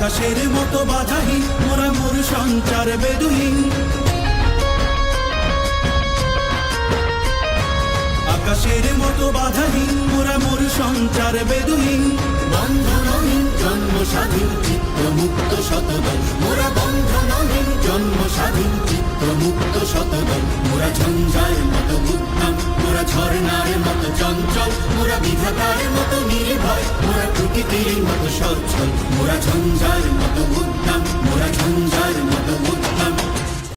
আকাশের মতো বাধাহীন মোরা মোর সঞ্চার বেদুহীন। আকাশের মতো বাধাহীন মোরা মোর সঞ্চার বেদুহীন। বন্ধনহীন জন্ম স্বাধীন চিত্ত মুক্ত শতদল। মোরা বন্ধনহীন জন্ম স্বাধীন চিত্ত মুক্ত শতদল। মোরা ঝঞ্ঝার মতো উত্তম মোরা ঝর্ণার মতো চঞ্চল। মোরা বিধাতার মতো নির্ভয় সচ্ছল মোরা ঝঞ্ঝার মতো উদ্যম মোরা